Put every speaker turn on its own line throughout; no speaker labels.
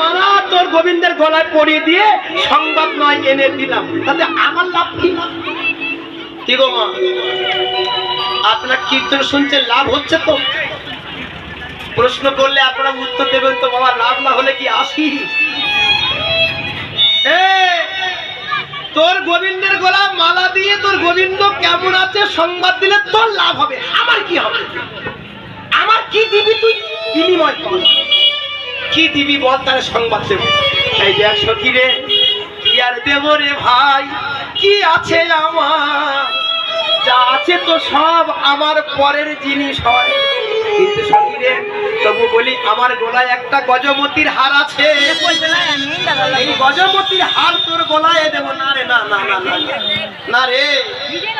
মালা তোর গোবিন্দের গলায় পরিয়ে দিয়ে সংবাদ নয় এনে দিলাম। তাতে আমার লাভ কি? কি গো মা? আপনার কীর্তন শুনছে লাভ হচ্ছে তো? প্রশ্ন করলে আপনারা উত্তর দেবেন তো, বাবা, লাভ না হলে কি আসি? তোর গোবিন্দের গলা মালা দিয়ে তোর গোবিন্দ কেমন আছে সংবাদ দিলে তোর লাভ হবে। আমার কি হবে? আমার কি দিবি তুই? বিনিময় কর। কি দিবি বল তার সংবাদ দেব। এই দেখ সখী রে কি আর দেব রে ভাই? কি আছে আমার? যা আছে তো সব আমার পরের জিনিস হয়। কিন্তু সখী রে তবু বলি আমার গলায় একটা গজমতির হার আছে। এই গজমতির হার তোর গলায় দেবো। না রে না না না না না। রে।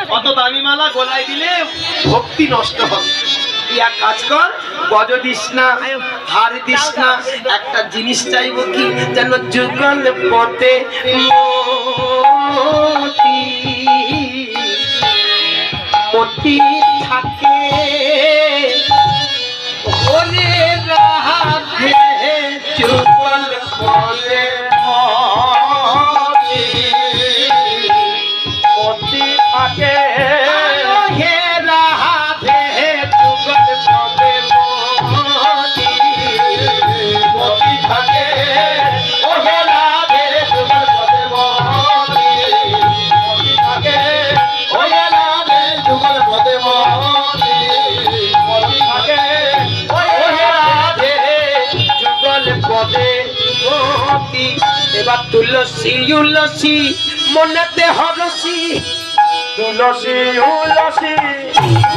অত দামি মালা গলায় দিলে ভক্তি নষ্ট হবে। তুই এক কাজ কর গজ দিস না হার দিস না একটা জিনিস চাইব কি যেন যুগল পথে মতি মতি থাকে তুলসী উলসী মনেতে হরসী।
তুলসী উলসী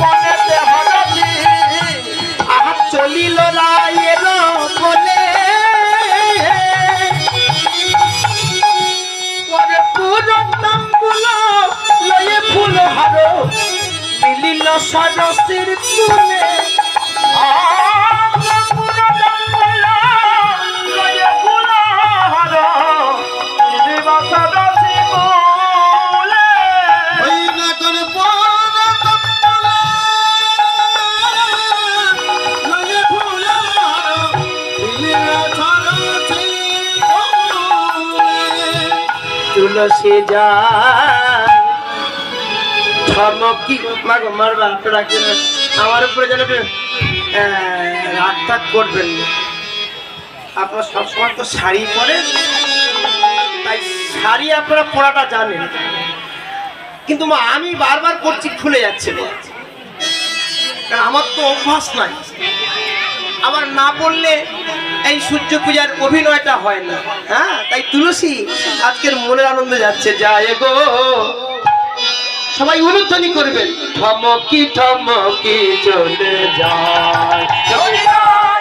মনেতে হরসী।
আহা চলিল রায়ের বলে পরে পুরো তাম্বুল লয়ে ফুল হার মিলিল সরসির তুলে। তুলসী যায়। ধর্ম কি? মাগো, মারবা আপনারা কি আমার উপরে যেন রাগ করবেন না। আপনারা সবসময় তো শাড়ি পরেন। তাই শাড়ি আপনারা পরাটা জানেন। কিন্তু আমি বারবার করছি, খুলে যাচ্ছে। কারণ আমার তো অভ্যাস নাই। আমার না বললে এই সূর্য পূজার অভিনয়টা হয় না। হ্যাঁ? তাই তুলসী আজকের মনের আনন্দ যাচ্ছে। যায় গো। সবাই অনুধ্বনি করবেন। ঠমকি ঠমকি চলে যায়।